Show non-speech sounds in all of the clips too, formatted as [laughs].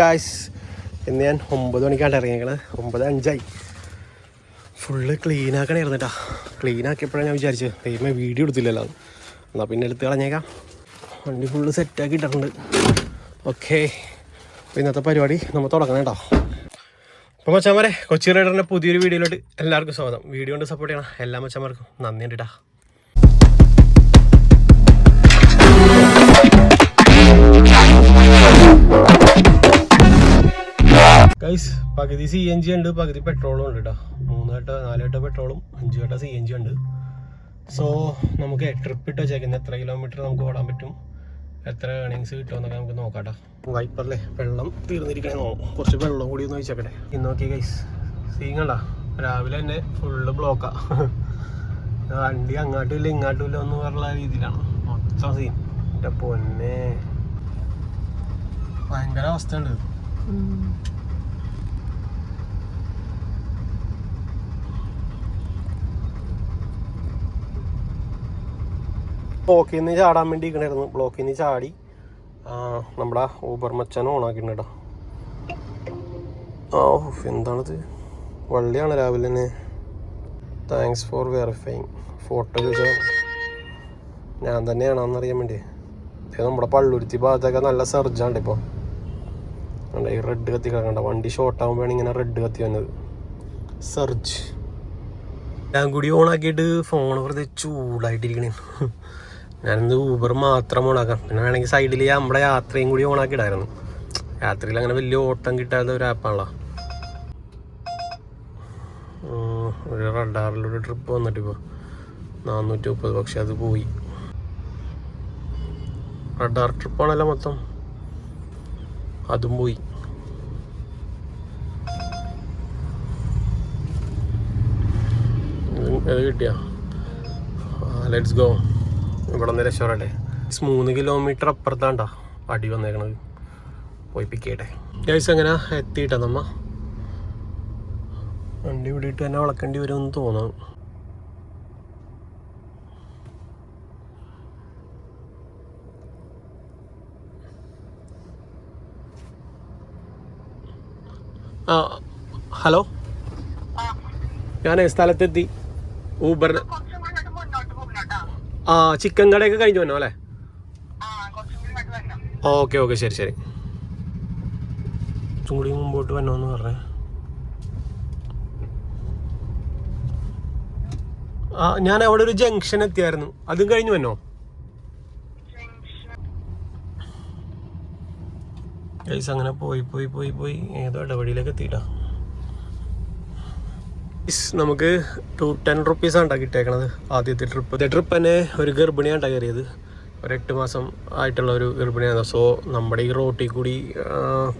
Guys ഇന്ന് ഞാൻ ഒമ്പത് മണിക്കാണ്ട് ഇറങ്ങിയേക്കണത്. ഒമ്പത് അഞ്ചായി. ഫുള്ള് ക്ലീൻ ആക്കണായിരുന്നു കേട്ടാ ക്ലീൻ ആക്കിയപ്പോഴാണ് ഞാൻ വിചാരിച്ചത്. ദൈവമേ വീഡിയോ എടുത്തില്ലല്ലോ. എന്നാൽ പിന്നെ എടുത്ത് കളഞ്ഞേക്കാം. വണ്ടി ഫുള്ള് സെറ്റാക്കി ഇട്ടിട്ടുണ്ട്. ഓക്കെ അപ്പോൾ ഇന്നത്തെ പരിപാടി നമ്മൾ തുടങ്ങണം കേട്ടോ അപ്പോൾ മച്ചാമാരെ കൊച്ചി റൈഡറിന്റെ പുതിയൊരു വീഡിയോയിലോട്ട് എല്ലാവർക്കും സ്വാഗതം. വീഡിയോ കൊണ്ട് സപ്പോർട്ട് ചെയ്യണം എല്ലാ മച്ചാമാർക്കും നന്ദി ഉണ്ട് കേട്ടോ ഗൈസ് പകുതി സി എൻ ജി ഉണ്ട് പകുതി പെട്രോളും ഉണ്ട് കേട്ടോ മൂന്ന് ഘട്ട നാല് ഘട്ട പെട്രോളും അഞ്ച് ഘട്ട സി എൻ ജി ഉണ്ട്. സോ നമുക്ക് ട്രിപ്പ് ഇട്ട് വെച്ചേക്കുന്നത് എത്ര കിലോമീറ്റർ നമുക്ക് ഓടാൻ പറ്റും? എത്ര ഏണിങ്സ് കിട്ടുമെന്നൊക്കെ നമുക്ക് നോക്കാം വൈപ്പറിലെ വെള്ളം തീർന്നിരിക്കണേ നോക്കും കുറച്ച് വെള്ളം കൂടി ഒന്ന് വെച്ചേക്കട്ടെ ഇന്ന് നോക്കി ഗൈസ് സീങ്ങണ്ട രാവിലെ തന്നെ ഫുള്ള് ബ്ലോക്കാ വണ്ടി അങ്ങോട്ടും ഇല്ല ഇങ്ങോട്ടും ഇല്ല എന്ന് പറഞ്ഞ രീതിയിലാണ് മൊത്തം സീൻ എന്റെ പൊന്നെ. ഭയങ്കര അവസ്ഥ ഉണ്ട്. ബ്ലോക്കിൽ നിന്ന് ചാടാൻ വേണ്ടി ഇരിക്കണായിരുന്നു ബ്ലോക്കിൽ നിന്ന് ചാടി നമ്മുടെ ഊബർ മച്ചാൻ ഓണാക്കിണ്ട് കേട്ടോ. ആ എന്താണിത്? വള്ളിയാണ് രാവിലെ തന്നെ. താങ്ക്സ് ഫോർ വെറിഫൈങ് ഫോട്ടോ ചോദിച്ചാൽ ഞാൻ തന്നെയാണെന്നറിയാൻ വേണ്ടി. അതായത് നമ്മുടെ പള്ളുരുത്തി ഭാഗത്തൊക്കെ നല്ല സെർജാണ്ട് ഇപ്പോൾ ഈ റെഡ് കത്തി കിടക്കണ്ട വണ്ടി ഷോർട്ട് ആകുമ്പോഴാണ് ഇങ്ങനെ റെഡ് കത്തി വന്നത്. സർജ് ഞാൻ കൂടി ഓണാക്കിയിട്ട് ഫോൺ വെറുതെ ചൂടായിട്ടിരിക്കണേ. ഞാനിന്ന് ഊബർ മാത്രം ഓണാക്കാം പിന്നെ വേണമെങ്കിൽ സൈഡിൽ നമ്മുടെ യാത്രയും കൂടി ഓണാക്കി ഇടായിരുന്നു യാത്രയിൽ അങ്ങനെ വലിയ ഓട്ടം കിട്ടാത്ത ഒരു ആപ്പാണല്ലോ ഒരു റഡാറിലൊരു ട്രിപ്പ് വന്നിട്ട് ഇപ്പോൾ നാനൂറ്റി മുപ്പത് പക്ഷെ അത് പോയി. റഡാർ ട്രിപ്പാണല്ലോ മൊത്തം. അതും പോയി. ഇത് കിട്ടിയാ? ലെറ്റ്സ് ഗോ ഇവിടെ നിന്ന് രക്ഷപ്പെടട്ടെ. മൂന്ന് കിലോമീറ്റർ അപ്പുറത്താണ്ടാ അടി വന്നേക്കണത്. പോയി പിക്കട്ടെ ഗൈസ് അങ്ങനെ എത്തിയിട്ടാ നമ്മ. വണ്ടി വിടിയിട്ട് തന്നെ വളക്കേണ്ടി വരുമെന്ന് തോന്നുന്നു. ആ ഹലോ? ഞാൻ സ്ഥലത്തെത്തി. ഊബർ കുറച്ചും കൂടി ഇങ്ങോട്ട് മുന്നോട്ട് പോകണം കേട്ടോ. ആ ചിക്കൻ കടയൊക്കെ കഴിഞ്ഞു വന്നോ അല്ലേ. ഓക്കെ ഓക്കെ ശരി ശരി. കുറച്ചും കൂടി മുമ്പോട്ട് വന്നോന്ന് പറഞ്ഞേ. ആ ഞാൻ അവിടെ ഒരു ജംഗ്ഷൻ എത്തിയായിരുന്നു. അതും കഴിഞ്ഞു വന്നോ? ഗൈസ് അങ്ങനെ പോയി പോയി പോയി പോയി. ഏതോ ഇടവഴിയിലേക്ക് എത്തിയിട്ടാ. നമുക്ക് ടു ടെൻ റുപ്പീസ് ആണ് കിട്ടിയേക്കണത് ആദ്യത്തെ ട്രിപ്പ് ഇതേ ട്രിപ്പ് തന്നെ ഒരു ഗർഭിണിയാണ് കയറിയത്. ഒരു എട്ട് മാസം ആയിട്ടുള്ള ഒരു ഗർഭിണിയാണ് സോ നമ്മുടെ ഈ റോട്ടിൽ കൂടി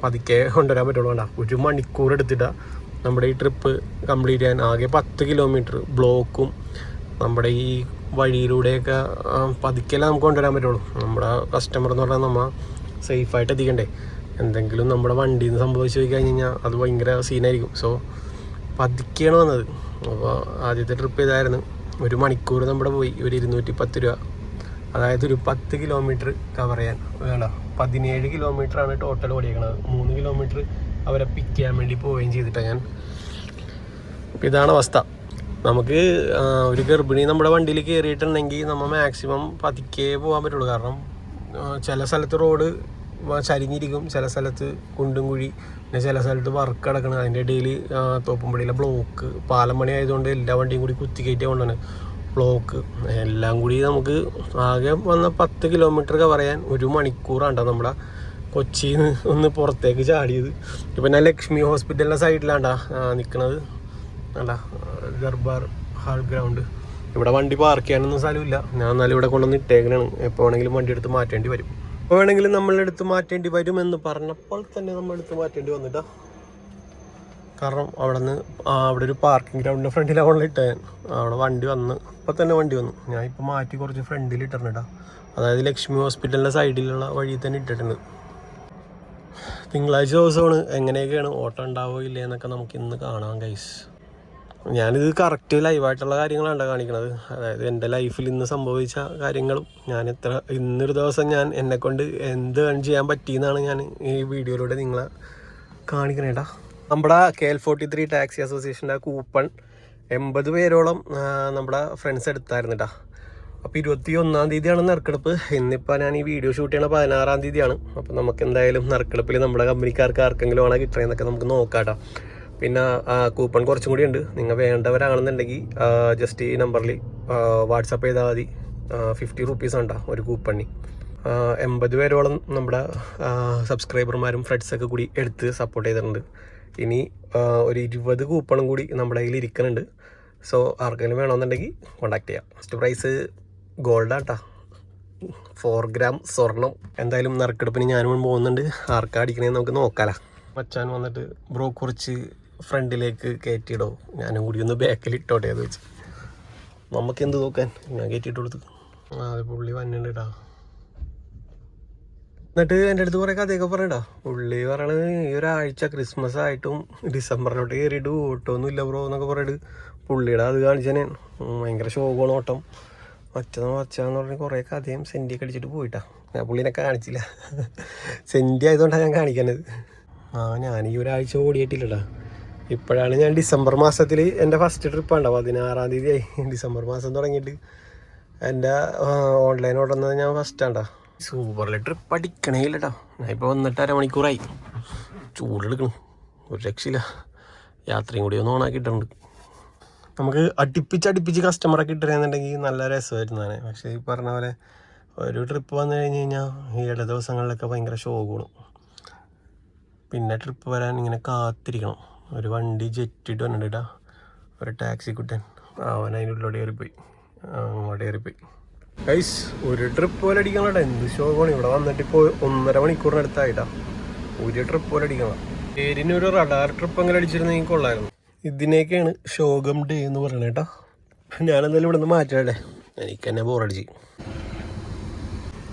പതുക്കെ കൊണ്ടുവരാൻ പറ്റുള്ളൂ വേണ്ട ഒരു മണിക്കൂർ എടുത്തിട്ടാ നമ്മുടെ ഈ ട്രിപ്പ് കംപ്ലീറ്റ് ചെയ്യാൻ ആകെ പത്ത് കിലോമീറ്റർ ബ്ലോക്കും നമ്മുടെ ഈ വഴിയിലൂടെയൊക്കെ പതുക്കെല്ലാം നമുക്ക് കൊണ്ടുവരാൻ പറ്റുള്ളൂ. നമ്മുടെ കസ്റ്റമർ എന്ന് പറഞ്ഞാൽ നമ്മൾ സേഫായിട്ട് എത്തിക്കണ്ടേ. എന്തെങ്കിലും നമ്മുടെ വണ്ടിയിൽ നിന്ന് സംഭവിച്ചു കഴിഞ്ഞ് കഴിഞ്ഞാൽ അത് ഭയങ്കര സീനായിരിക്കും സോ പതുക്കെയാണ് വന്നത്. അപ്പോൾ ആദ്യത്തെ ട്രിപ്പ് ഇതായിരുന്നു ഒരു മണിക്കൂർ നമ്മുടെ പോയി. ഒരു ഇരുന്നൂറ്റി പത്ത് രൂപ. അതായത് ഒരു പത്ത് കിലോമീറ്റർ കവർ ചെയ്യാൻ. വേണ്ട പതിനേഴ് കിലോമീറ്റർ ആണ് ടോട്ടൽ ഓടിയേക്കണത്. മൂന്ന് കിലോമീറ്റർ അവരെ പിക്ക് ചെയ്യാൻ വേണ്ടി പോവുകയും ചെയ്തിട്ടാണ് ഞാൻ. ഇതാണ് അവസ്ഥ. നമുക്ക് ഒരു ഗർഭിണി നമ്മുടെ വണ്ടിയിൽ കയറിയിട്ടുണ്ടെങ്കിൽ നമ്മൾ മാക്സിമം പതുക്കെ പോകാൻ പറ്റുള്ളൂ. കാരണം ചില സ്ഥലത്ത് റോഡ് ചരിഞ്ഞിരിക്കും. ചില സ്ഥലത്ത് കുണ്ടും കുഴി പിന്നെ ചില സ്ഥലത്ത് വർക്ക് കിടക്കണം. അതിന്റെ ഇടയിൽ തോപ്പുംപടിയിലെ ബ്ലോക്ക് പാലം പണി ആയതുകൊണ്ട് എല്ലാ വണ്ടിയും കൂടി കുത്തി കയറ്റിയ കൊണ്ടാണ് ബ്ലോക്ക് എല്ലാം കൂടി നമുക്ക് ആകെ വന്ന പത്ത് കിലോമീറ്റർ കവർ ചെയ്യാൻ ഒരു മണിക്കൂറാണ്ടോ നമ്മുടെ കൊച്ചിയിൽ നിന്ന് ഒന്ന് പുറത്തേക്ക് ചാടിയത്. ഇപ്പം ഞാൻ ലക്ഷ്മി ഹോസ്പിറ്റലിന്റെ സൈഡിലാണ്ടാ നിൽക്കുന്നത് അല്ല ദർബാർ ഹാൾ ഗ്രൗണ്ട്. ഇവിടെ വണ്ടി പാർക്ക് ചെയ്യാനൊന്നും സ്ഥലമില്ല. ഞാൻ എന്നാലും ഇവിടെ കൊണ്ടുവന്ന് ഇട്ടേക്കണാണ്. എപ്പോൾ വേണമെങ്കിലും വണ്ടി എടുത്ത് മാറ്റേണ്ടി വരും. എപ്പോൾ വേണമെങ്കിലും നമ്മൾ എടുത്ത് മാറ്റേണ്ടി വരുമെന്ന് പറഞ്ഞപ്പോൾ തന്നെ നമ്മൾ എടുത്ത് മാറ്റേണ്ടി വന്നിട്ടാ. കാരണം അവിടെ നിന്ന് അവിടെ ഒരു പാർക്കിംഗ് ഗ്രൗണ്ടിന്റെ അവളെ ഇട്ടേ. അവിടെ വണ്ടി വന്ന് ഇപ്പം തന്നെ വണ്ടി വന്നു. ഞാൻ ഇപ്പോൾ മാറ്റി കുറച്ച് ഫ്രണ്ടിൽ ഇട്ടിട്ടുണ്ടാ അതായത് ലക്ഷ്മി ഹോസ്പിറ്റലിന്റെ സൈഡിലുള്ള വഴി തന്നെ ഇട്ടിട്ടുണ്ട്. തിങ്കളാഴ്ച ദിവസമാണ്. എങ്ങനെയൊക്കെയാണ്? ഓട്ടം ഉണ്ടാവോ ഇല്ലേ എന്നൊക്കെ നമുക്ക് ഇന്ന് കാണാം ഗൈസ് ഞാനിത് കറക്റ്റ് ലൈവായിട്ടുള്ള കാര്യങ്ങളാണ് കാണിക്കണത്. അതായത് എന്റെ ലൈഫിൽ ഇന്ന് സംഭവിച്ച കാര്യങ്ങളും ഞാൻ എത്ര ഇന്നൊരു ദിവസം ഞാൻ എന്നെ കൊണ്ട് എന്ത് ചെയ്യാൻ പറ്റിയെന്നാണ് ഞാൻ ഈ വീഡിയോയിലൂടെ നിങ്ങളെ കാണിക്കണേട്ടാ നമ്മുടെ K L forty three taxi അസോസിയേഷന്റെ കൂപ്പൺ എൺപത് പേരോളം നമ്മുടെ ഫ്രണ്ട്സ് എടുത്തായിരുന്നു കേട്ടോ അപ്പോൾ ഇരുപത്തി ഒന്നാം തീയതിയാണ് നറുക്കെടുപ്പ്. ഇന്നിപ്പോൾ ഞാൻ ഈ വീഡിയോ ഷൂട്ട് ചെയ്യണ പതിനാറാം തീയതിയാണ്. അപ്പോൾ നമുക്ക് എന്തായാലും നറുക്കെടുപ്പിൽ നമ്മുടെ കമ്പനിക്കാർക്ക് ആർക്കെങ്കിലും ആണോ കിട്ടണമെന്നൊക്കെ നമുക്ക് നോക്കാം കേട്ടോ പിന്നെ കൂപ്പൺ കുറച്ചും കൂടി ഉണ്ട്. നിങ്ങൾ വേണ്ടവരാണെന്നുണ്ടെങ്കിൽ ജസ്റ്റ് ഈ നമ്പറിൽ വാട്സപ്പ് ചെയ്താൽ മതി. ഫിഫ്റ്റി റുപ്പീസ് ഉണ്ടോ ഒരു കൂപ്പണി എൺപത് പേരോളം നമ്മുടെ സബ്സ്ക്രൈബർമാരും ഫ്രണ്ട്സൊക്കെ കൂടി എടുത്ത് സപ്പോർട്ട് ചെയ്തിട്ടുണ്ട്. ഇനി ഒരു ഇരുപത് കൂപ്പണും കൂടി നമ്മുടെ കയ്യിൽ ഇരിക്കുന്നുണ്ട്. സോ ആർക്കെങ്കിലും വേണമെന്നുണ്ടെങ്കിൽ കോണ്ടാക്ട് ചെയ്യാം. ഫസ്റ്റ് പ്രൈസ് ഗോൾഡാട്ടാ ഫോർ ഗ്രാം സ്വർണം. എന്തായാലും നറുക്കെടുപ്പിന് ഞാനും പോകുന്നുണ്ട്. ആർക്കാ അടിക്കണേന്ന് നമുക്ക് നോക്കാലോ. മച്ചാൻ വന്നിട്ട് ബ്രോ കുറച്ച് ഫ്രണ്ടിലേക്ക് കയറ്റിയിടോ. ഞാനും കൂടി ഒന്ന് ബാക്കിൽ ഇട്ടോട്ടെ എന്ന് വെച്ച്. നമുക്ക് എന്ത് നോക്കാൻ? ഞാൻ കയറ്റിയിട്ട് കൊടുത്തു. ആ അത് പുള്ളി വന്നിട്ടുണ്ട് എന്നിട്ട് എന്റെ അടുത്ത് കുറേ കഥയൊക്കെ പറയണ്ടാ പുള്ളി പറയണത് ഈ ഒരാഴ്ച ക്രിസ്മസ് ആയിട്ടും ഡിസംബറിലോട്ട് കയറിയിട്ട് ഓട്ടമൊന്നും ഇല്ല ബ്രോ എന്നൊക്കെ പറഞ്ഞിട്ട് പുള്ളിയുടെ അത് കാണിച്ചാൽ ഭയങ്കര ശോകമാണ് ഓട്ടം. മറ്റന്ന് മച്ചാന്ന് പറഞ്ഞ് കുറേ കഥയും സെന്റിയൊക്കെ അടിച്ചിട്ട് പോയിട്ടാ. ഞാൻ പുള്ളിനെ കാണിച്ചില്ല. [laughs] സെന്റി ആയതുകൊണ്ടാണ് ഞാൻ കാണിക്കുന്നത് ആ ഞാൻ ഈ ഒരാഴ്ച ഓടിയിട്ടില്ലടാ. ഇപ്പോഴാണ് ഞാൻ ഡിസംബർ മാസത്തിൽ എന്റെ ഫസ്റ്റ് ട്രിപ്പ് ഉണ്ടോ പതിനാറാം തീയതി ആയി ഡിസംബർ മാസം തുടങ്ങിയിട്ട് എന്റെ ഓൺലൈൻ ഓടുന്നത് ഞാൻ ഫസ്റ്റ് ആണ്ടാ. സൂപ്പറിൽ ട്രിപ്പ് അടിക്കണേ ഇല്ലട്ടോ ഞാൻ ഇപ്പോൾ വന്നിട്ട് അരമണിക്കൂറായി. ചൂടെടുക്കണം ഒരു രക്ഷയില്ല. യാത്രയും കൂടി ഒന്ന് ഓണാക്കിയിട്ടുണ്ട് നമുക്ക് അടുപ്പിച്ച് അടുപ്പിച്ച് കസ്റ്റമറെ കിട്ടുകയെന്നുണ്ടെങ്കിൽ നല്ല രസമായിരുന്നാണ് പക്ഷേ ഈ പറഞ്ഞ പോലെ ഒരു ട്രിപ്പ് വന്നു കഴിഞ്ഞ് കഴിഞ്ഞാൽ ഈ ഇട ദിവസങ്ങളിലൊക്കെ ഭയങ്കര ഷോകൂണും പിന്നെ ട്രിപ്പ് വരാൻ ഇങ്ങനെ കാത്തിരിക്കണം. ഒരു വണ്ടി ജെറ്റിട്ട് വന്നിട്ടാ ഒരു ടാക്സി കുട്ടൻ. അവൻ അതിന്റെ ഉള്ളിലോട്ട് കയറിപ്പോയി. അങ്ങോട്ട് കയറിപ്പോയി. ഗൈസ് ഒരു ട്രിപ്പ് പോലെ അടിക്കണോട്ടെ എന്ത് ശോകമാണ് ഇവിടെ വന്നിട്ട് ഇപ്പോൾ ഒന്നര മണിക്കൂറിനടുത്തായിട്ടാ. ഒരു ട്രിപ്പ് പോലെ അടിക്കണം. പേരിന് ഒരു റഡാർ ട്രിപ്പ് അങ്ങനെ അടിച്ചിരുന്നെങ്കിൽ കൊള്ളായിരുന്നു. ഇതിനേക്കാണ് ശോകം ഡേ എന്ന് പറയണേ കേട്ടോ ഞാനെന്തായാലും ഇവിടെ നിന്ന് മാറ്റാടേ എനിക്ക് തന്നെ ബോറടിച്ച്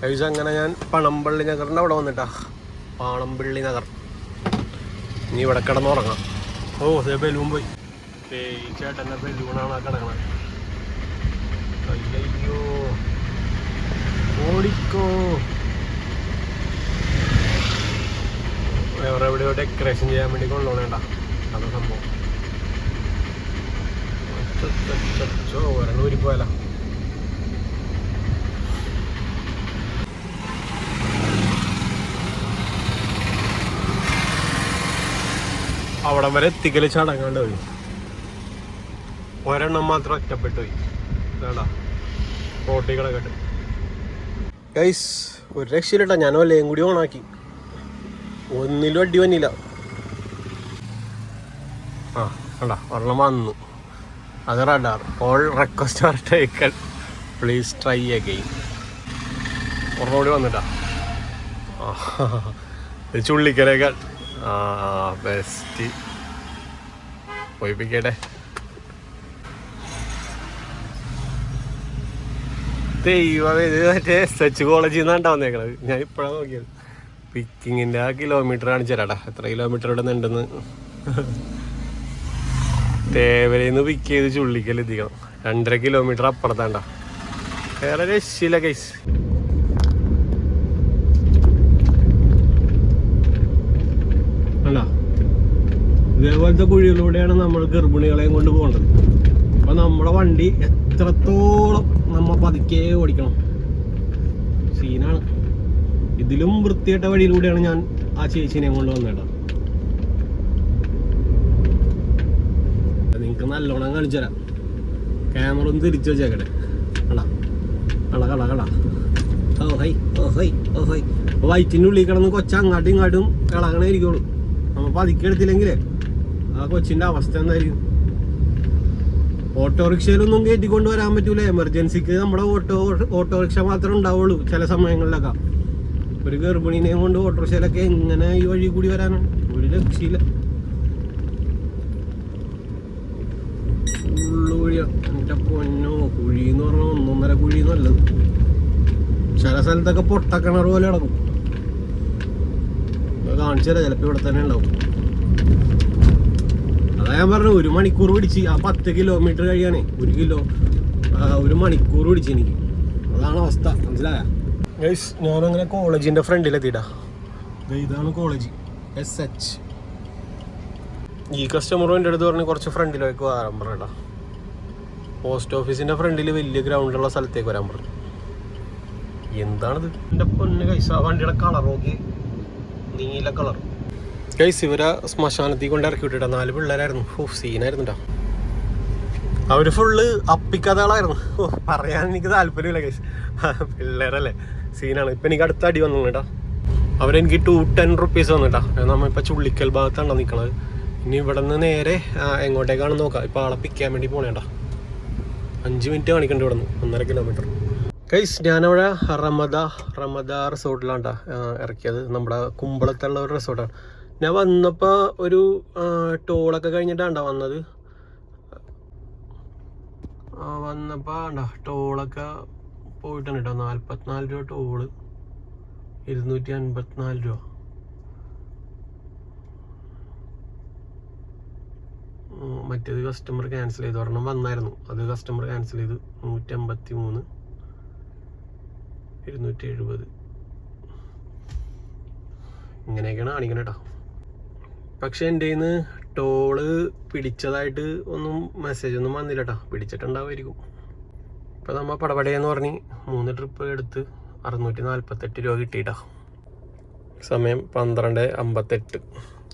ഗൈസ് അങ്ങനെ ഞാൻ പണമ്പള്ളി നഗറിന്റെ അവിടെ വന്നിട്ടാ. പാണമ്പള്ളി നഗർ. ഇനി ഇവിടെ കിടന്നുറങ്ങാം. ഓ ബലൂൺ പോയി ചേട്ടന്റെ ബലൂണാണ് കിടക്കണത് അയ്യോ ഓടിക്കോ വേറെ എവിടെയോ ഡെക്കറേഷൻ ചെയ്യാൻ വേണ്ടി കൊണ്ടുപോകണേണ്ട അതാ സംഭവം ഒരു പോയാലോ അവിടം വരെ തികല ചടങ്ങാണ്ട് പോയി. ഒരെണ്ണം മാത്രം ഒറ്റപ്പെട്ടു പോയി വേണ്ട റോട്ടികളൊക്കെ ഗൈസ് ഒരു രക്ഷയിലിട്ട ഞാൻ വല്ലയും കൂടി ഓണാക്കി. ഒന്നിലും അടി വന്നില്ല. ആ കണ്ട? ഒരെണ്ണം വന്നു. അത് radar all request are taken please try again ഒരെണ്ണം കൂടി വന്നിട്ടാ. ചുള്ളിക്കലേക്കാൾ ആ ബെസ്റ്റ് പോയിപ്പിക്കട്ടെ ദൈവമേ ഇത് മറ്റേ എസ് എച്ച് കോളേജിൽ നിന്നാണ് ഉണ്ടാവുന്നേക്കണത്. ഞാൻ ഇപ്പോഴാണ് നോക്കിയത്. പിക്കിങ്ങിന്റെ ആ കിലോമീറ്റർ ആണ് തരാടാ എത്ര കിലോമീറ്റർ ഇവിടെ നിന്നുണ്ടെന്ന് തേവരയിൽ നിന്ന് പിക്ക് ചെയ്ത് ചുള്ളിക്കൽ എത്തിക്കണം. രണ്ടര കിലോമീറ്റർ അപ്പുറത്താണ്ടാ. വേറെ രക്ഷയില്ല കേസ് ഇതേപോലത്തെ കുഴികളിലൂടെയാണ് നമ്മൾ ഗർഭിണികളെയും കൊണ്ട് പോകേണ്ടത്. അപ്പൊ നമ്മുടെ വണ്ടി എത്രത്തോളം നമ്മ പതുക്കെ ഓടിക്കണം. സീനാണ്. ഇതിലും വൃത്തിയായിട്ട വഴിയിലൂടെയാണ് ഞാൻ ആ ചേച്ചിനെ കൊണ്ട് വന്നേട്ടാ നിങ്ങക്ക് നല്ലോണം കാണിച്ചു തരാം. ക്യാമറ ഒന്ന് തിരിച്ചു വെച്ചേക്കട്ടെ. കടാ. കട കട കട. ഓ ഹൈ ഓ ഹൈ വയറ്റിന്റെ ഉള്ളിൽ കിടന്ന് കൊച്ച അങ്ങാട്ടും ഇങ്ങോട്ടും ഇളകണേ ഇരിക്കുള്ളൂ. നമ്മ പതുക്കെ എടുത്തില്ലെങ്കിലേ. ആ കൊച്ചിന്റെ അവസ്ഥ എന്തായിരിക്കും ഓട്ടോറിക്ഷയിലൊന്നും കയറ്റിക്കൊണ്ട് കൊണ്ടുവരാൻ പറ്റൂല? എമർജൻസിക്ക് നമ്മുടെ ഓട്ടോ ഓട്ടോറിക്ഷ മാത്രമേ ഉണ്ടാവുള്ളൂ ചില സമയങ്ങളിലൊക്കെ. ഒരു ഗർഭിണീനെയും കൊണ്ട് ഓട്ടോറിക്ഷയിലൊക്കെ എങ്ങനെ ഈ വഴി കൂടി വരാനാണ് ഒരു രക്ഷയില്ല. ഫുള്ള് കുഴിയാ. എന്റെ പൊന്നോ കുഴി എന്ന് പറഞ്ഞാൽ ഒന്നൊന്നര കുഴി നല്ലത്. ചില സ്ഥലത്തൊക്കെ പൊട്ടക്കിണർ പോലെ കിടക്കും കാണിച്ചു തരാം ചിലപ്പോൾ ഇവിടെ തന്നെ ഉണ്ടാവും. അതാ ഞാൻ പറഞ്ഞു ഒരു മണിക്കൂർ പിടിച്ച് ആ പത്ത് കിലോമീറ്റർ കഴിയാനേ ഒരു കിലോ ഒരു മണിക്കൂർ പിടിച്ച് എനിക്ക്. അതാണ് അവസ്ഥ മനസ്സിലായ? ഗൈസ് ഞാനങ്ങനെ കോളേജിന്റെ ഫ്രണ്ടിലെത്തിയിട്ടാ ഇതാണ് കോളേജ് എസ് എച്ച് ഈ കസ്റ്റമറും എന്റെ അടുത്ത് പറഞ്ഞ് കുറച്ച് ഫ്രണ്ടിലേക്ക് വരാൻ പറഞ്ഞാ പോസ്റ്റ് ഓഫീസിന്റെ ഫ്രണ്ടിൽ വലിയ ഗ്രൗണ്ടുള്ള സ്ഥലത്തേക്ക് വരാൻ പറഞ്ഞു. എന്താണിത്? എന്റെ പൊന്ന് കൈസ വണ്ടിയുടെ കളർ നോക്കി. നീല കളർ കൈസ് ഇവരെ ശ്മശാനത്തിൽ കൊണ്ട് ഇറക്കി വിട്ടിട്ടാ നാല് പിള്ളേരായിരുന്നു. ഓ സീനായിരുന്നു അവർ ഫുള്ള് അപ്പിക്കഥകളായിരുന്നു. ഓ പറയാൻ എനിക്ക് താല്പര്യമില്ല ഗൈസ് പിള്ളേരല്ലേ. സീനാണ്. ഇപ്പൊ എനിക്ക് അടുത്ത അടി വന്നു കേട്ടോ അവരെനിക്ക് ടു ടെൻ റുപ്പീസ് വന്നിട്ടാ നമ്മ ഇപ്പൊ ചുള്ളിക്കൽ ഭാഗത്താണ് നിൽക്കണത് ഇനി ഇവിടെ നിന്ന് നേരെ എങ്ങോട്ടേക്കാണ് നോക്കാം. ഇപ്പൊ ആളെ പിക്കാൻ വേണ്ടി പോണേട്ടാ. അഞ്ച് മിനിറ്റ് കാണിക്കണ്ട ഇവിടെ നിന്ന് ഒന്നര കിലോമീറ്റർ കൈസ് ഞാനവിടെ റമദ റമദ റിസോർട്ടിലാണ് ഇറക്കിയത്. നമ്മുടെ കുമ്പളത്തുള്ള ഒരു റിസോർട്ടാണ് ഞാൻ വന്നപ്പോൾ ഒരു ടോളൊക്കെ കഴിഞ്ഞിട്ടാണ്ടോ വന്നത്. ആ, വന്നപ്പോൾ ആണ്ടാ ടോളൊക്കെ പോയിട്ടുണ്ട് കേട്ടോ. നാൽപ്പത്തിനാല് രൂപ ടോൾ ഇരുന്നൂറ്റി അൻപത്തിനാല് രൂപ മറ്റേത് കസ്റ്റമർ ക്യാൻസൽ ചെയ്തു. ഒരെണ്ണം വന്നായിരുന്നു. അത് കസ്റ്റമർ ക്യാൻസൽ ചെയ്തു. നൂറ്റി അമ്പത്തി മൂന്ന് ഇരുന്നൂറ്റി എഴുപത് ഇങ്ങനെയൊക്കെയാണ് കാണിക്കണേ കേട്ടോ. പക്ഷെ എന്റെ നിന്ന് ടോൾ പിടിച്ചതായിട്ട് ഒന്നും മെസ്സേജ് ഒന്നും വന്നില്ല കേട്ടോ പിടിച്ചിട്ടുണ്ടാവുമായിരിക്കും ഇപ്പം നമ്മൾ പടപടയെന്ന് പറഞ്ഞ് മൂന്ന് ട്രിപ്പ് എടുത്ത് അറുന്നൂറ്റി നാൽപ്പത്തെട്ട് രൂപ കിട്ടിയിട്ടാ. സമയം പന്ത്രണ്ട് അമ്പത്തെട്ട്.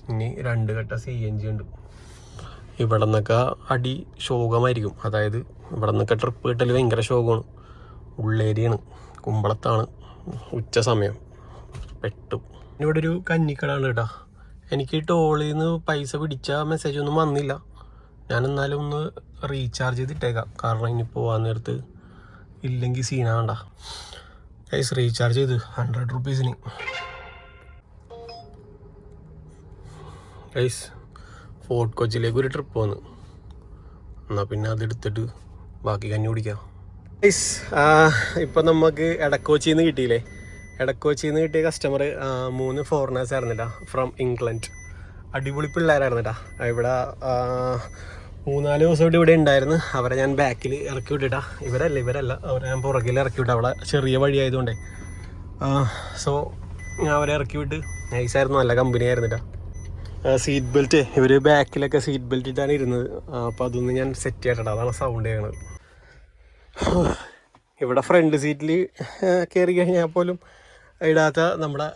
ഇനി രണ്ട് ഘട്ട സി എൻ ജി ഉണ്ട്. ഇവിടെ നിന്നൊക്കെ അടി ശോകമായിരിക്കും. അതായത് ഇവിടെ നിന്നൊക്കെ ട്രിപ്പ് കിട്ടൽ ഭയങ്കര ശോകമാണ്. ഉള്ളേരിയാണ്. കുമ്പളത്താണ്. ഉച്ച സമയം. പെട്ടു. ഇവിടെ ഒരു കഞ്ഞിക്കടാണ് കേട്ടോ എനിക്ക് ടോളിൽ നിന്ന് പൈസ പിടിച്ച മെസ്സേജ് ഒന്നും വന്നില്ല. ഞാൻ എന്നാലും ഒന്ന് റീചാർജ് ചെയ്തിട്ടേക്കാം. കാരണം ഇനി പോകാൻ നേരത്ത് ഇല്ലെങ്കിൽ സീനാണ്ട കൈസ് റീചാർജ് ചെയ്ത്. ഹൺഡ്രഡ് റുപ്പീസിന് കൈസ് ഫോർട്ട് കൊച്ചിയിലേക്ക് ഒരു ട്രിപ്പ് വന്നു എന്നാൽ പിന്നെ അതെടുത്തിട്ട് ബാക്കി കഞ്ഞി കുടിക്കാം. ഇപ്പം നമുക്ക് ഇടക്കോച്ചിന്ന് കിട്ടിയില്ലേ? എടക്കോച്ചിയിൽ നിന്ന് കിട്ടിയ കസ്റ്റമർ മൂന്ന് ഫോറിനേഴ്സ് ആയിരുന്നില്ല ഫ്രം ഇംഗ്ലണ്ട് അടിപൊളി പിള്ളേരായിരുന്നിട്ടാ. ഇവിടെ മൂന്നാൽ ദിവസം ഇവിടെ ഉണ്ടായിരുന്നു. അവരെ ഞാൻ ബാക്കിൽ ഇറക്കി വിട്ടിട്ടാ. ഇവരല്ല ഇവരല്ല. അവരെ ഞാൻ പുറകിൽ ഇറക്കി വിട്ടു. അവിടെ ചെറിയ വഴി ആയതുകൊണ്ടേ സോ ഞാൻ അവരെ ഇറക്കി വിട്ട്. നൈസായിരുന്നു നല്ല കമ്പനി ആയിരുന്നിട്ടാ. സീറ്റ് ബെൽറ്റ് ഇവർ ബാക്കിലൊക്കെ സീറ്റ് ബെൽറ്റ് ഇട്ടാണ് ഇരുന്നത്. അപ്പോൾ അതൊന്ന് ഞാൻ സെറ്റ് ചെയ്തിട്ടാ അതാണ് സൗണ്ട് ചെയ്യണത് [sighs] ഇവിടെ ഫ്രണ്ട് സീറ്റിൽ കയറി കഴിഞ്ഞാൽ പോലും ഇടാത്ത നമ്മുടെ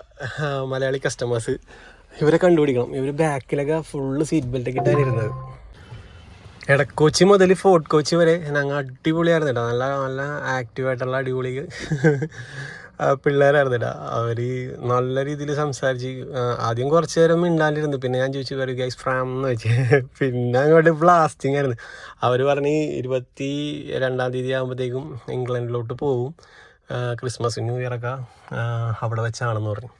മലയാളി കസ്റ്റമേഴ്സ് ഇവരെ കണ്ടുപിടിക്കണം. ഇവർ ബാക്കിലൊക്കെ ഫുള്ള് സീറ്റ് ബെൽറ്റ് ഒക്കെ ഇട്ടാണ് ഇരുന്നത്. ഇടക്കോച്ചി മുതൽ ഫോർട്ട് കോച്ചി വരെ ഞങ്ങൾ അടിപൊളിയായിരുന്നു കേട്ടോ. നല്ല നല്ല ആക്റ്റീവായിട്ടുള്ള അടിപൊളി പിള്ളേരായിരുന്നു കേട്ടോ. അവർ നല്ല രീതിയിൽ സംസാരിച്ച് ആദ്യം കുറച്ച് നേരം മിണ്ടാണ്ടിരുന്നു. പിന്നെ ഞാൻ ചോദിച്ചു വരും ഗൈസ് ഫ്രാം എന്ന് വെച്ച് പിന്നെ അങ്ങോട്ട് ബ്ലാസ്റ്റിംഗ് ആയിരുന്നു. അവർ പറഞ്ഞ് ഇരുപത്തി രണ്ടാം തീയതി ആകുമ്പോഴത്തേക്കും ഇംഗ്ലണ്ടിലോട്ട് ആ, ക്രിസ്മസ് ന്യൂ ഇയറൊക്കെ അവിടെ വെച്ചാണെന്ന് പറഞ്ഞു.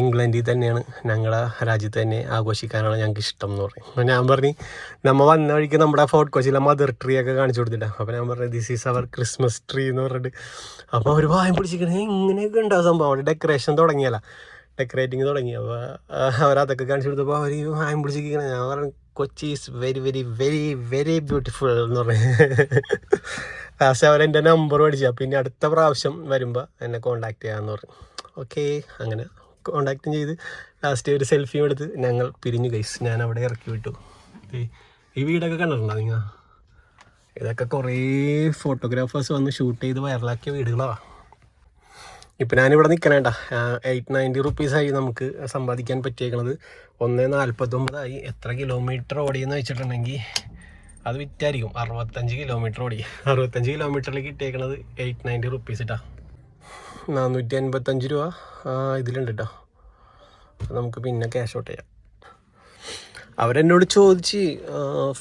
ഇംഗ്ലണ്ടിൽ തന്നെയാണ് ഞങ്ങളുടെ രാജ്യത്ത് തന്നെ ആഘോഷിക്കാനാണ് ഞങ്ങൾക്ക് ഇഷ്ടം എന്ന് പറഞ്ഞു. ഞാൻ പറഞ്ഞു നമ്മൾ വന്ന വഴിക്ക് നമ്മുടെ ഫോർട്ട് കൊച്ചിയിലെ മദർ ട്രീ ഒക്കെ കാണിച്ചു കൊടുത്തില്ല അപ്പോൾ ഞാൻ പറഞ്ഞു this is our Christmas tree എന്ന് പറഞ്ഞിട്ട്. അപ്പോൾ അവർ വായം പിടിച്ചിരിക്കണേ. ഇങ്ങനെയൊക്കെ ഉണ്ടാവും സംഭവം? അവിടെ ഡെക്കറേഷൻ തുടങ്ങിയല്ല ഡെക്കറേറ്റിംഗ് തുടങ്ങി. അപ്പോൾ അവരതൊക്കെ കാണിച്ചു കൊടുത്തപ്പോൾ അവർ വായം പിടിച്ചിരിക്കണേ. ഞാൻ പറഞ്ഞു Kochi is very very very very beautiful എന്ന് പറഞ്ഞു. ലാസ്റ്റ് എന്റെ നമ്പർ മേടിച്ചാൽ പിന്നെ അടുത്ത പ്രാവശ്യം വരുമ്പോൾ എന്നെ കോണ്ടാക്ട് ചെയ്യാമെന്ന് പറഞ്ഞു. ഓക്കെ അങ്ങനെ കോണ്ടാക്റ്റും ചെയ്ത് ലാസ്റ്റ് ഒരു സെൽഫിയും എടുത്ത് ഞങ്ങൾ പിരിഞ്ഞു ഗൈസ് ഞാൻ അവിടെ ഇറക്കി വിട്ടു. ഈ വീടൊക്കെ കണ്ടിട്ടുണ്ടോ നിങ്ങൾ? ഇതൊക്കെ കുറേ ഫോട്ടോഗ്രാഫേഴ്സ് വന്ന് ഷൂട്ട് ചെയ്ത് വൈറലാക്കിയ വീടുകളാണ് ഇപ്പം ഞാനിവിടെ നിൽക്കണേണ്ട എയ്റ്റ് നയന്റി റുപ്പീസായി നമുക്ക് സമ്പാദിക്കാൻ പറ്റിയേക്കണത്. ഒന്ന് നാൽപ്പത്തൊമ്പതായി എത്ര കിലോമീറ്റർ ഓടിയെന്ന് വെച്ചിട്ടുണ്ടെങ്കിൽ അത് വിറ്റായിരിക്കും. അറുപത്തഞ്ച് കിലോമീറ്റർ ഓടി. അറുപത്തഞ്ച് കിലോമീറ്ററിലേക്ക് ഇട്ടേക്കണത് എയ്റ്റ് നയന്റി റുപ്പീസ് ഇട്ടാ നാനൂറ്റി അൻപത്തഞ്ച് രൂപ ഇതിലുണ്ട് കേട്ടോ നമുക്ക് പിന്നെ ക്യാഷ് ഔട്ട് ചെയ്യാം. അവരെന്നോട് ചോദിച്ച്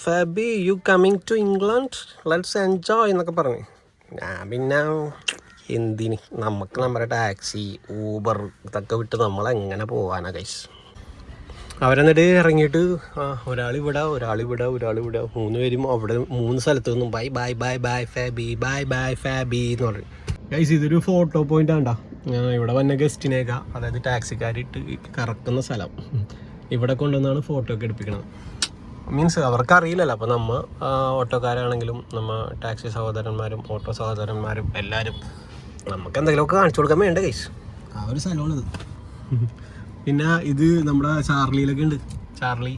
Fabi you coming to England let's enjoy എന്നൊക്കെ പറഞ്ഞു. ഞാൻ പിന്നെ എന്തിന്? നമുക്ക് നമ്മുടെ ടാക്സി ഊബർ ഇതൊക്കെ വിട്ട് നമ്മൾ എങ്ങനെ പോവാനാ കൈസ് അവരെന്നിട്ട് ഇറങ്ങിയിട്ട് ഒരാൾ ഇവിടെ ഒരാൾ ഇവിടെ ഒരാൾ ഇവിടെ മൂന്ന് പേരും അവിടെ മൂന്ന് സ്ഥലത്ത് നിന്നും bye bye bye bye Fabi bye bye Fabi എന്ന് പറയും ഗൈസ് ഇതൊരു ഫോട്ടോ പോയിന്റ് ആണ്ടാ. ഇവിടെ വന്ന ഗസ്റ്റിനേക്ക അതായത് ടാക്സിക്കാരിട്ട് കറക്കുന്ന സ്ഥലം. ഇവിടെ കൊണ്ടുവന്നാണ് ഫോട്ടോ ഒക്കെ എടുപ്പിക്കണത്. മീൻസ് അവർക്ക് അറിയില്ലല്ലോ അപ്പോൾ നമ്മ ഓട്ടോക്കാരാണെങ്കിലും നമ്മ ടാക്സി സഹോദരന്മാരും ഓട്ടോ സഹോദരന്മാരും എല്ലാവരും നമുക്ക് എന്തെങ്കിലുമൊക്കെ കാണിച്ചു കൊടുക്കാൻ വേണ്ട കൈസ് ആ ഒരു സ്ഥലമാണിത്. [laughs] പിന്നെ ഇത് നമ്മുടെ ചാർലിയിലൊക്കെ ഉണ്ട്. ചാർലി.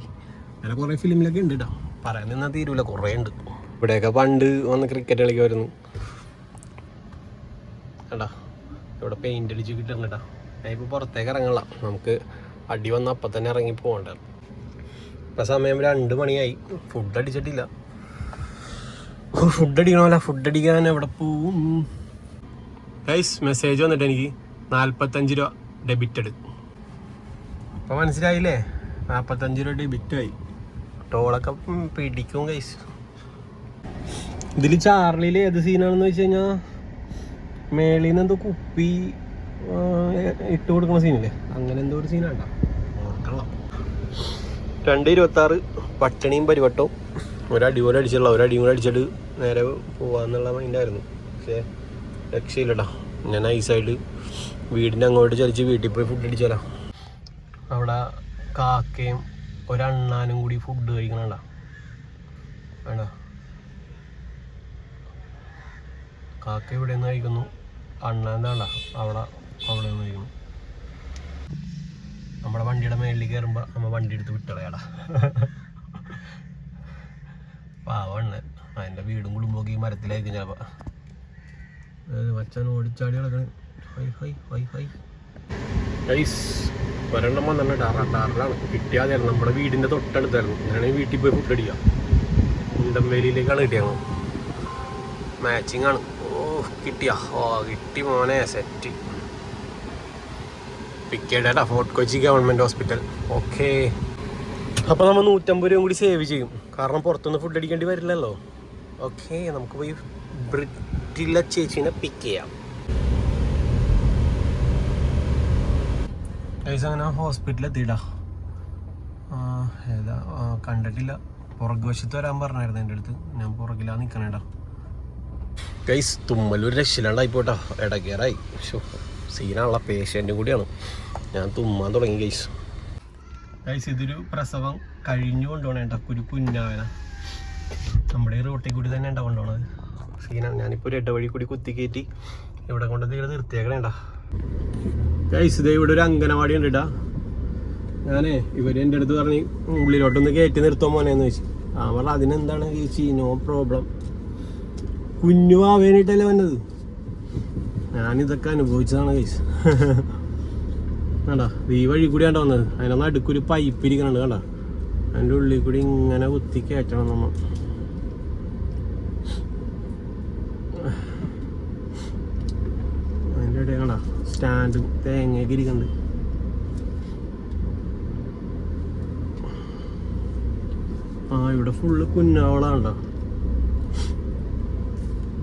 അങ്ങനെ കുറേ ഫിലിമിലൊക്കെ ഉണ്ട് കേട്ടോ പറയാൻ നിന്നാൽ തീരുവല്ല കുറേ ഉണ്ട്. ഇവിടെയൊക്കെ പണ്ട് വന്ന് ക്രിക്കറ്റ് കളിക്കുമായിരുന്നു. കേട്ടാ ഇവിടെ പെയിന്റ് അടിച്ച് കിട്ടുന്നുണ്ട് കേട്ടോ ഞാനിപ്പോൾ പുറത്തേക്ക് ഇറങ്ങല നമുക്ക് അടി വന്ന അപ്പം തന്നെ ഇറങ്ങി പോകണ്ട. ഇപ്പം സമയം രണ്ട് മണിയായി. ഫുഡ് അടിച്ചിട്ടില്ല. ഫുഡ് അടിക്കണമല്ല. ഫുഡ് അടിക്കാൻ എവിടെ പോവും? ഗൈസ് മെസ്സേജ് വന്നിട്ട് എനിക്ക് നാൽപ്പത്തഞ്ച് രൂപ ഡെബിറ്റഡ് അപ്പം മനസ്സിലായില്ലേ? നാൽപ്പത്തഞ്ച് രൂപ ഡെബിറ്റ് ആയി. ടോളൊക്കെ പിടിക്കും കൈസ് ഇതിൽ ചാർലിയിൽ ഏത് സീനാണെന്ന് വെച്ച് കഴിഞ്ഞാൽ മേളിൽ നിന്ന് എന്തോ കുപ്പി ഇട്ട് കൊടുക്കുന്ന സീനില്ലേ അങ്ങനെ എന്തോ ഒരു സീനാണ്ടാ രണ്ട് ഇരുപത്തി ആറ് പട്ടിണിയും പരിവട്ടവും. ഒരടിപോലെ അടിച്ചിട്ടുള്ള ഒരടി കൂടെ അടിച്ചിട്ട് നേരെ പോവാന്നുള്ള മൈൻഡായിരുന്നു പക്ഷേ രക്ഷയില്ലടാ. ഞാൻ ഐസായിട്ട് വീടിന്റെ അങ്ങോട്ട് ചലിച്ച് വീട്ടിൽ പോയി ഫുഡ് അടിച്ചാലോ? അവിടെ കാക്കയും ഒരണ്ണാനും കൂടി ഫുഡ് കഴിക്കണണ്ട വേണ്ട കാക്ക ഇവിടെ നിന്ന് കഴിക്കുന്നു. അണ്ണാന്റെ അണ്ട അവിടെ അവിടെ നിന്ന് കഴിക്കുന്നു. നമ്മുടെ വണ്ടിയുടെ മേളിൽ കയറുമ്പോൾ നമ്മൾ വണ്ടി എടുത്ത് വിട്ടളയാടാ. പാവണ്ണ അതിന്റെ വീടും കുടുംബമൊക്കെ ഈ മരത്തിലായിരിക്കും ചിലപ്പോൾ മച്ചാൻ ഓടിച്ചാടി കിടക്കണേ hi hi hi hi. Guys ഒരെണ്ണം വന്നിട്ട് ടാറ ടാറിലാണ് കിട്ടിയാതായിരുന്നു നമ്മുടെ വീടിന്റെ തൊട്ടടുത്തായിരുന്നു. അങ്ങനെയാണെങ്കിൽ വീട്ടിൽ പോയി ഫുഡ് അടിക്കുക. ഉണ്ടംവേലിയിലേക്കാണ് കിട്ടിയത് മാച്ചിങ് ആണ്. ഓ കിട്ടിയ. ഓ കിട്ടി മോനെ set പിക്കേഡേട്ടാ Fort Kochi government hospital okay അപ്പോൾ നമ്മൾ നൂറ്റമ്പത് രൂപ കൂടി സേവ് ചെയ്യും. കാരണം പുറത്തുനിന്ന് ഫുഡ് അടിക്കേണ്ടി വരില്ലല്ലോ. ഓക്കെ നമുക്ക് പോയി ബ്രിട്ടിലെ ചേച്ചീനെ പിക്ക് ചെയ്യാം. ഗൈസ് അങ്ങനെ ഹോസ്പിറ്റലിൽ എത്തിയിട്ടാ ഏതാ കണ്ടിട്ടില്ല. പുറകു വശത്ത് വരാൻ പറഞ്ഞായിരുന്നു എന്റെ അടുത്ത്. ഞാൻ പുറകിലാ നിൽക്കണേടാ ഗൈസ് തുമ്മലൊരു രക്ഷയില്ലാണ്ടായി പോട്ടാ ഇടകേറായി. ഷോ സീനാണുള്ള പേഷ്യന്റും കൂടിയാണ്. ഞാൻ തുമ്മാൻ തുടങ്ങി ഗൈസ് ഗൈസ് ഇതൊരു പ്രസവം കഴിഞ്ഞു കൊണ്ടുപോകണേട്ടാ. ഒരു കുഞ്ഞാവന നമ്മുടെ ഈ റോട്ടിൽ കൂടി തന്നെ ഉണ്ടാവും കൊണ്ടുപോണത് സീനാണ് ഞാനിപ്പോൾ ഒരു ഇടവഴി കൂടി കുത്തി കയറ്റി ഇവിടെ കൊണ്ടുവന്ന് ഇവിടെ നിർത്തിയേക്കണേണ്ട ഗൈസ് ഇതേ ഇവിടെ ഒരു അംഗനവാടി ഉണ്ട് ഇടാ ഞാനേ ഇവർ എന്റെ അടുത്ത് പറഞ്ഞ് ഉള്ളിലോട്ടൊന്ന് കയറ്റി നിർത്തോ മോനെന്ന് ചോദിച്ചു. ആ പറഞ്ഞ അതിനെന്താണ് ചേച്ചി? നോ പ്രോബ്ലം കുഞ്ഞു ആവേനായിട്ടല്ലേ വന്നത്? ഞാനിതൊക്കെ അനുഭവിച്ചതാണ് ഗൈസ് [laughs] കണ്ടാ ഈ വഴി കൂടി കൂടിയാണ്ട വന്നത്. അതിനൊന്ന് അടുക്കൊരു പൈപ്പ് ഇരിക്കണുണ്ട് കണ്ടാ. അതിന്റെ ഉള്ളിൽ കൂടി ഇങ്ങനെ കുത്തി കയറ്റണം നമ്മ അതിന്റെ ഇടയിൽ കണ്ടാ സ്റ്റാൻഡും തേങ്ങയൊക്കെ ഇരിക്കണ്ട് ആ ഇവിടെ ഫുള്ള് കുന്നാവളാണ്ടോ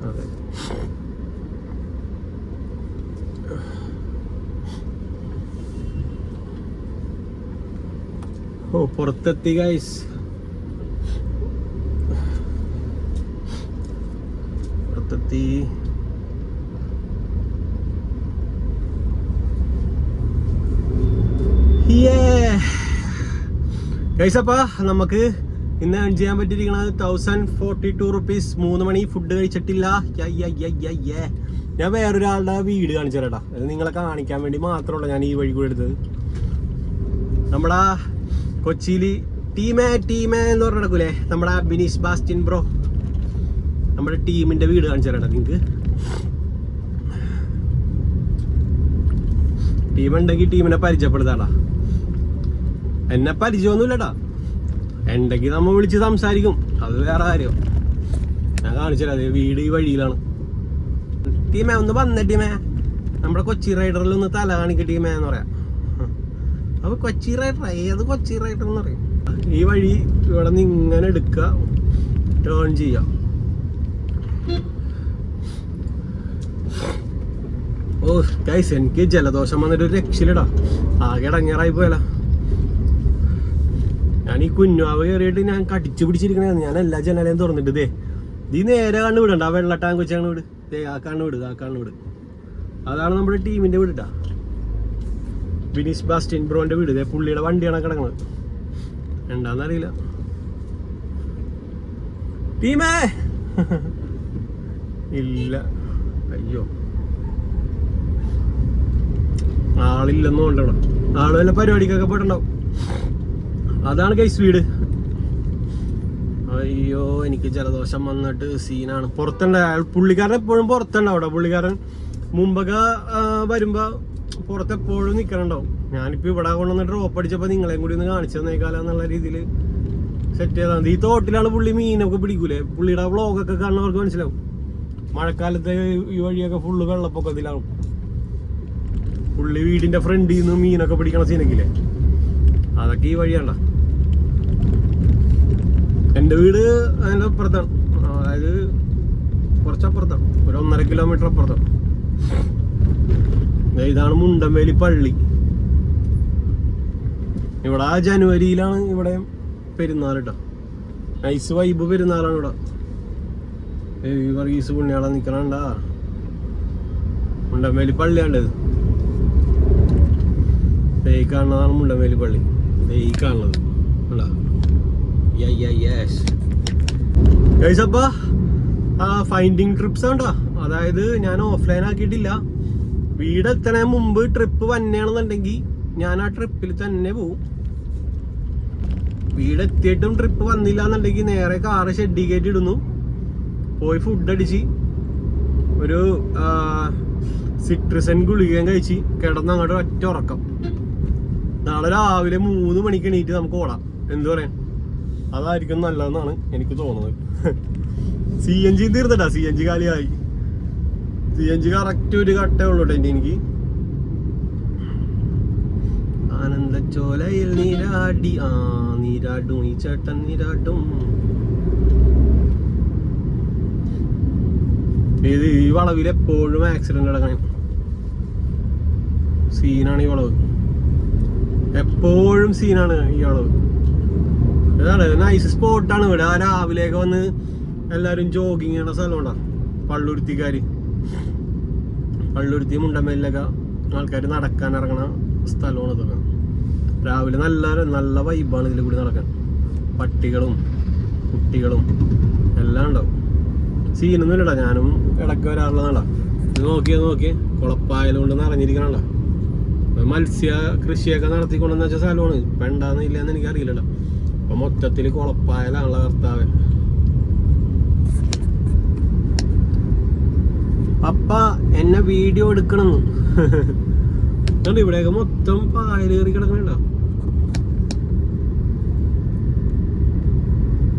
അതെ. ഓ പുറത്തെത്തി ഗൈസ് പുറത്തെത്തി അപ്പൊ നമുക്ക് ഇന്ന് ഏൺ ചെയ്യാൻ പറ്റിയിരിക്കുന്നത് തൗസൻഡ് ഫോർട്ടി ടു റുപ്പീസ് മൂന്ന് മണി ഫുഡ് കഴിച്ചിട്ടില്ല. ഞാൻ വേറൊരാളുടെ വീട് കാണിച്ചു തരാട്ടാ അത് നിങ്ങളെ കാണിക്കാൻ വേണ്ടി മാത്രമല്ല ഞാൻ ഈ വഴി കൂടെ എടുത്തത്. നമ്മുടെ കൊച്ചിയിൽ ടീമേ ടീമേ എന്ന് പറഞ്ഞ നടക്കൂലേ? നമ്മുടെ ബിനീഷ് ബാസ്റ്റിൻ ബ്രോ. നമ്മുടെ ടീമിന്റെ വീട് കാണിച്ചു തരാട്ടാ നിങ്ങൾക്ക് ടീമുണ്ടെങ്കിൽ ടീമിനെ പരിചയപ്പെടുത്താടാ എന്നെ പരിചയമൊന്നുമില്ലടാ. ഉണ്ടെങ്കിൽ നമ്മൾ വിളിച്ച് സംസാരിക്കും. അത് വേറെ കാര്യം. ഞാൻ കാണിച്ചില്ല അതെ വീട് ഈ വഴിയിലാണ്. ടീമേ ഒന്ന് വന്നേ ടീമേ. നമ്മുടെ കൊച്ചി റൈഡറിൽ ഒന്ന് തല കാണിക്ക ടീമേ എന്ന് പറയാം. അപ്പൊ കൊച്ചി റൈഡർ ഏത് കൊച്ചി റൈഡർ എന്ന് പറയും? ഈ വഴി ഇവിടെ നിന്ന് ഇങ്ങനെ എടുക്കുക ടേൺ ചെയ്യാം ഓ ഗൈസ് എനിക്ക് ജലദോഷം വന്നിട്ട് ഒരു രക്ഷയിലടാ ആകെ ഇടങ്ങേറായി പോയല്ല ഞാൻ ഈ കുഞ്ഞാവ് കയറിയിട്ട് ഞാൻ കടിച്ചു പിടിച്ചിരിക്കണേ. ഞാൻ എല്ലാ ജനാലയും തുറന്നിട്ട് ദേ നീ നേരെ കണ്ണു വിടണ്ട. ആ വെള്ള ടാങ്ക് വെച്ചാണ് വിട്. ദേ ആ കണ്ണു വിട് ആ കണ്ണു വിട്. അതാണ് നമ്മുടെ ടീമിന്റെ വീടിട്ടാ ബിനീഷ് ബാസ്റ്റിൻ ബ്രോന്റെ വീട്. ദേ പുള്ളിയുടെ വണ്ടിയാണ് കിടക്കുന്നത് എന്താണെന്നറിയില്ല ടീമേ! [laughs] ഇല്ല. അയ്യോ. ആളില്ലെന്നും ഉണ്ടോ ആൾ വല്ല പരിപാടിക്കൊക്കെ പോയിട്ടുണ്ടാവും. അതാണ് കൈസ് വീട്. അയ്യോ എനിക്ക് ജലദോഷം വന്നിട്ട് സീനാണ് പുറത്തുണ്ട്. പുള്ളിക്കാരൻ എപ്പോഴും പുറത്തുണ്ടാവും അവിടെ പുള്ളിക്കാരൻ മുമ്പൊക്കെ വരുമ്പോ പുറത്തെപ്പോഴും എപ്പോഴും നിൽക്കണുണ്ടാവും ഞാനിപ്പോ ഇവിടെ കൊണ്ടുവന്ന് ഡ്രോപ്പ് അടിച്ചപ്പോ നിങ്ങളെയും കൂടി ഒന്ന് കാണിച്ചു തന്നേക്കാലെന്നുള്ള രീതിയിൽ സെറ്റ് ചെയ്താണ് ഈ തോട്ടിലാണ് പുള്ളി മീനൊക്കെ പിടിക്കൂലേ? പുള്ളിയുടെ വ്ളോഗൊക്കെ കാണുന്നവർക്ക് മനസ്സിലാവും. മഴക്കാലത്ത് ഈ വഴിയൊക്കെ ഫുള്ള് വെള്ളപ്പൊക്കത്തിലാവും. പുള്ളി വീടിന്റെ ഫ്രണ്ടിൽ നിന്ന് മീനൊക്കെ പിടിക്കണ സീനെങ്കിലേ അതൊക്കെ ഈ വഴിയാണ്ട എന്റെ വീട് അതിന്റെ അപ്പുറത്താണ്. അതായത് കുറച്ചപ്പുറത്താണ്. ഒരു ഒന്നര കിലോമീറ്റർ അപ്പുറത്താണ്. ഇതാണ് മുണ്ടമ്പേലി പള്ളി. ഇവിടെ ആ ജനുവരിയിലാണ് ഇവിടെ പെരുന്നാൾ കേട്ടോ. നൈസ് വൈബ് പെരുന്നാളാണ് ഇവിടെ. വർഗീസ് പുണ്യാളെ നിക്കണണ്ടാ? മുണ്ടമ്പേലി പള്ളിയാണ്ടത് ഈ കാണുന്നതാണ് പള്ളി. ഈ കാണുന്നത്. ഗൈസ് അപ്പൊ ഫൈൻഡിങ് ട്രിപ്സ് ഉണ്ടോ അതായത് ഞാൻ ഓഫ്ലൈൻ ആക്കിയിട്ടില്ല. വീട് എത്തണേ മുമ്പ് ട്രിപ്പ് വന്നെയാണെന്നുണ്ടെങ്കിൽ ഞാൻ ആ ട്രിപ്പിൽ തന്നെ പോവും. വീട് എത്തിയിട്ടും ട്രിപ്പ് വന്നില്ല എന്നുണ്ടെങ്കിൽ നേരെ കാറ് ഷെഡി കയറ്റി ഇടുന്നു. പോയി ഫുഡ് അടിച്ച്. ഒരു സിട്രിസൻ ഗുളികയും കഴിച്ച് കിടന്ന് അങ്ങോട്ട് ഒറ്റ ഉറക്കം. നാളെ രാവിലെ മൂന്ന് മണിക്ക് എണീറ്റ് നമുക്ക് ഓടാം. എന്തു പറയാൻ? അതായിരിക്കും നല്ലതെന്നാണ് എനിക്ക് തോന്നുന്നത്. സി എൻ ജി തീർന്നിട്ടാ സി എൻ ജി കാലിയായി സി എൻ ജി കറക്റ്റ് ഒരു കട്ടേ ഉള്ളൂ കേട്ടോ എനിക്ക്. ആനന്ദച്ചോലയിൽ നീരാടി ആ നീരാടും ഈ ചേട്ടൻ നീരാട്ടും ഇത് ഈ വളവിൽ എപ്പോഴും ആക്സിഡന്റ് നടക്കണേ. സീനാണ് ഈ വളവ്. എപ്പോഴും സീനാണ് ഈ വളവ്. ഇതാണ് നൈസ് സ്പോട്ടാണ് ഇവിടെ. ആ രാവിലെയൊക്കെ വന്ന് എല്ലാവരും ജോഗിങ് ചെയ്യണ സ്ഥലമുണ്ടാണ് പള്ളുരുത്തിക്കാര്. പള്ളുരുത്തി മുണ്ടമ്മയിലൊക്കെ ആൾക്കാർ നടക്കാൻ ഇറങ്ങണ സ്ഥലമാണ് ഇതൊക്കെ. രാവിലെ നല്ല നല്ല വൈബാണ് ഇതിൽ കൂടി നടക്കാൻ. പട്ടികളും കുട്ടികളും എല്ലാം ഉണ്ടാവും. സീനൊന്നും ഇല്ലടാ. ഞാനും ഇടയ്ക്ക് വരാറുള്ളതാണ്ടാ ഇത് നോക്കി നോക്കിയേ? കുളപ്പായലും കൊണ്ട് നിറഞ്ഞിരിക്കണണ്ട മത്സ്യ കൃഷിയൊക്കെ നടത്തിക്കൊണ്ടെന്ന് വെച്ച സ്ഥലമാണ്. വേണ്ടാന്നില്ല ഉണ്ടാകുന്ന ഇല്ലെന്ന് എനിക്ക് അറിയില്ലല്ലോ അപ്പൊ മൊത്തത്തിൽ കൊളപ്പായാലുള്ള കർത്താവ്. അപ്പ എന്നെ വീഡിയോ എടുക്കണം എന്നിട്ട് ഇവിടെയൊക്കെ മൊത്തം പായലേറി കിടക്കണുണ്ടോ?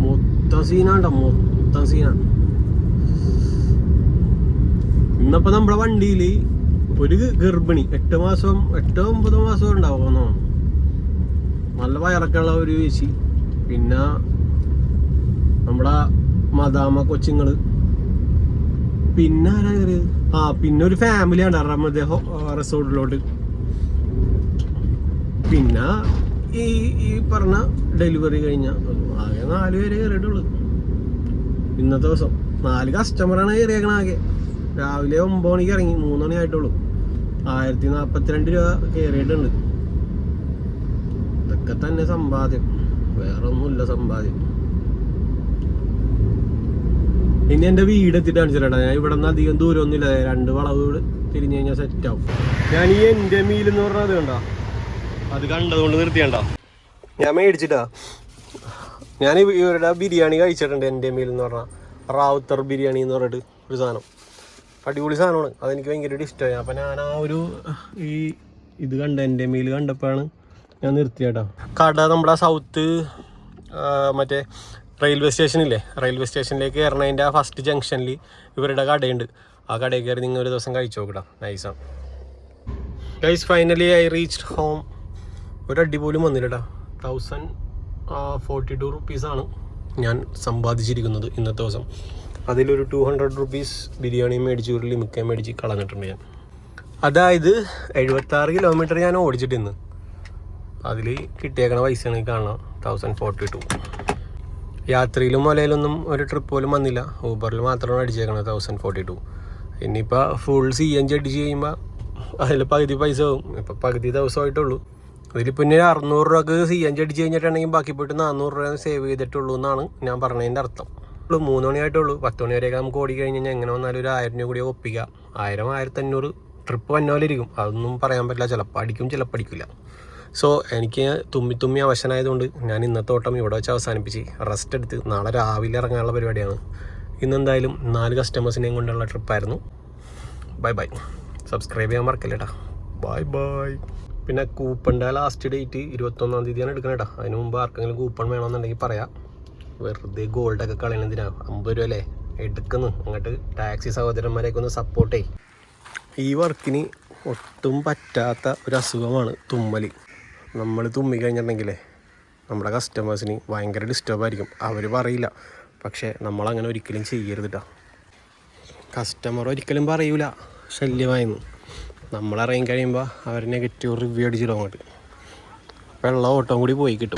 മൊത്തം സീനാണ്ടോ? മൊത്തം സീനാണ് ഇന്നപ്പോ നമ്മുടെ വണ്ടിയിൽ ഒരു ഗർഭിണി എട്ട് മാസം എട്ടോ ഒമ്പതോ മാസം ഉണ്ടാവും നല്ല വയറൊക്കെയുള്ള ഒരു ചേച്ചി പിന്നെ നമ്മുടെ മദാമ കൊച്ചുങ്ങൾ. പിന്നെ ആരാ കയറിയത് ആ പിന്നെ ഒരു ഫാമിലി ആണ്. റമദ റിസോർട്ടിലോട്ട് പിന്നെ ഈ ഈ പറഞ്ഞ ഡെലിവറി കഴിഞ്ഞ ആകെ നാല് പേര് കയറിയിട്ടുള്ളൂ ഇന്നത്തെ ദിവസം. നാല് കസ്റ്റമറാണ് കയറിയേക്കണ ആകെ. രാവിലെ ഒമ്പത് മണിക്ക് ഇറങ്ങി. മൂന്ന് മണി ആയിട്ടുള്ളൂ. ആയിരത്തി നാപ്പത്തിരണ്ട് രൂപ കയറിയിട്ടുണ്ട് ഇതൊക്കെ തന്നെ സമ്പാദ്യം. വേറെ ഒന്നുമില്ല സമ്പാദ്യം. ഇനി എന്റെ വീട് എത്തിയിട്ട് കാണിച്ചിട്ടാ ഞാൻ ഇവിടെ നിന്ന് അധികം ദൂരമൊന്നുമില്ല. രണ്ട് വളവ് തിരിഞ്ഞു കഴിഞ്ഞാൽ സെറ്റ് ആവും. ഞാൻ ഈ എന്റെ മീൽ എന്ന് പറഞ്ഞാൽ അത് കണ്ടോ? അത് കണ്ടതുകൊണ്ട് നിർത്തിയണ്ട. ഞാൻ മേടിച്ചിട്ടാ. ഞാൻ ഇവരുടെ ബിരിയാണി കഴിച്ചിട്ടുണ്ട് എന്റെ മീൽ എന്ന് പറഞ്ഞാൽ റാവുത്തർ ബിരിയാണി എന്ന് പറഞ്ഞിട്ട് ഒരു സാധനം. അടിപൊളി സാധനമാണ്. അതെനിക്ക് ഭയങ്കരമായിട്ട് ഇഷ്ടമായി. അപ്പം ഞാൻ ആ ഒരു ഈ ഇത് കണ്ട എന്റെ മീൽ കണ്ടപ്പോഴാണ് ഞാൻ നിർത്തിയാട്ടോ. കട നമ്മുടെ സൗത്ത് മറ്റേ റെയിൽവേ സ്റ്റേഷനില്ലേ റെയിൽവേ സ്റ്റേഷനിലേക്ക് കയറണതിന്റെ ആ ഫസ്റ്റ് ജംഗ്ഷനിൽ ഇവരുടെ കടയുണ്ട്. ആ കടയിൽ കയറി നിങ്ങൾ ഒരു ദിവസം കഴിച്ചു നോക്കടാ. നൈസാണ് guys finally I reach home ഒരു അടിപോലും വന്നില്ലടാ. തൗസൻഡ് ഫോർട്ടി ടു റുപ്പീസാണ് ഞാൻ സമ്പാദിച്ചിരിക്കുന്നത് ഇന്നത്തെ ദിവസം. അതിലൊരു ടു ഹൺഡ്രഡ് റുപ്പീസ് ബിരിയാണി മേടിച്ച് ഒരു ലിമിക്ക മേടിച്ച് കളഞ്ഞിട്ടുണ്ട് ഞാൻ. അതായത് എഴുപത്താറ് കിലോമീറ്റർ ഞാൻ ഓടിച്ചിട്ട് ഇന്ന് അതിൽ കിട്ടിയേക്കണ പൈസയാണ് ഈ കാണാം തൗസൻഡ് ഫോർട്ടി ടു യാത്രയിലും മലയിലൊന്നും ഒരു ട്രിപ്പ് പോലും വന്നില്ല. ഊബറിൽ മാത്രമാണ് അടിച്ചേക്കണത് തൗസൻഡ് ഫോർട്ടി ടു ഇനിയിപ്പോൾ ഫുൾ സി എൻ ജി അടിച്ച് കഴിയുമ്പോൾ അതിൽ പകുതി പൈസ ആവും. ഇപ്പം പകുതി ദിവസമായിട്ടുള്ളൂ. അതിൽ പിന്നെ അറുന്നൂറ് രൂപക്ക് സി എൻ ജി അടിച്ച് കഴിഞ്ഞിട്ടുണ്ടെങ്കിൽ ബാക്കി പോയിട്ട് നാനൂറ് രൂപ സേവ് ചെയ്തിട്ടുള്ളൂ എന്നാണ് ഞാൻ പറഞ്ഞതിന്റെ അർത്ഥം. ഉള്ളൂ മൂന്ന് മണിയായിട്ടുള്ളൂ. പത്ത് മണി വരെയൊക്കെ നമുക്ക് ഓടി കഴിഞ്ഞ് കഴിഞ്ഞാൽ എങ്ങനെ വന്നാലും ഒരു ആയിരം രൂപ കൂടി ഒപ്പിക്കുക ആയിരം ആയിരത്തി അഞ്ഞൂറ് ട്രിപ്പ് വന്ന പോലെ ഇരിക്കും. അതൊന്നും പറയാൻ പറ്റില്ല. ചിലപ്പോൾ അടിക്കും ചിലപ്പോൾ അടിക്കില്ല. സോ എനിക്ക് തുമ്മി തുമ്മിയ വശനായതുകൊണ്ട് ഞാൻ ഇന്നത്തെ ഓട്ടം ഇവിടെ വെച്ച് അവസാനിപ്പിച്ച് റെസ്റ്റ് എടുത്ത് നാളെ രാവിലെ ഇറങ്ങാനുള്ള പരിപാടിയാണ്. ഇന്നെന്തായാലും നാല് കസ്റ്റമേഴ്സിനെയും കൊണ്ടുള്ള ട്രിപ്പായിരുന്നു ബൈ ബൈ സബ്സ്ക്രൈബ് ചെയ്യാൻ മറക്കല്ലേട്ടാ ബൈ ബൈ പിന്നെ കൂപ്പണിന്റെ ലാസ്റ്റ് ഡേറ്റ് ഇരുപത്തൊന്നാം തീയതിയാണ് എടുക്കുന്നത് കേട്ടോ അതിന് മുമ്പ് ആർക്കെങ്കിലും കൂപ്പൺ വേണമെന്നുണ്ടെങ്കിൽ പറയാം. വെറുതെ ഗോൾഡൊക്കെ കളയണതിനാ അമ്പത് രൂപ അല്ലേ എടുക്കുന്നു. അങ്ങോട്ട് ടാക്സി സഹോദരന്മാരെയൊക്കെ ഒന്ന് സപ്പോർട്ട് ഈ വർക്കിന് ഒട്ടും പറ്റാത്ത ഒരു അസുഖമാണ് തുമ്മൽ നമ്മൾ തുമ്മി കഴിഞ്ഞിട്ടുണ്ടെങ്കിലേ നമ്മുടെ കസ്റ്റമേഴ്സിന് ഭയങ്കര ഡിസ്റ്റർബ് ആയിരിക്കും. അവർ പറയില്ല. പക്ഷേ നമ്മളങ്ങനെ ഒരിക്കലും ചെയ്യരുത് കേട്ടോ കസ്റ്റമർ ഒരിക്കലും പറയൂല. ശല്യമായിരുന്നു. നമ്മളറിയാൻ കഴിയുമ്പോൾ അവർ നെഗറ്റീവ് റിവ്യൂ അടിച്ചിടും അങ്ങോട്ട്. വെള്ളം ഓട്ടം കൂടി പോയി കിട്ടും.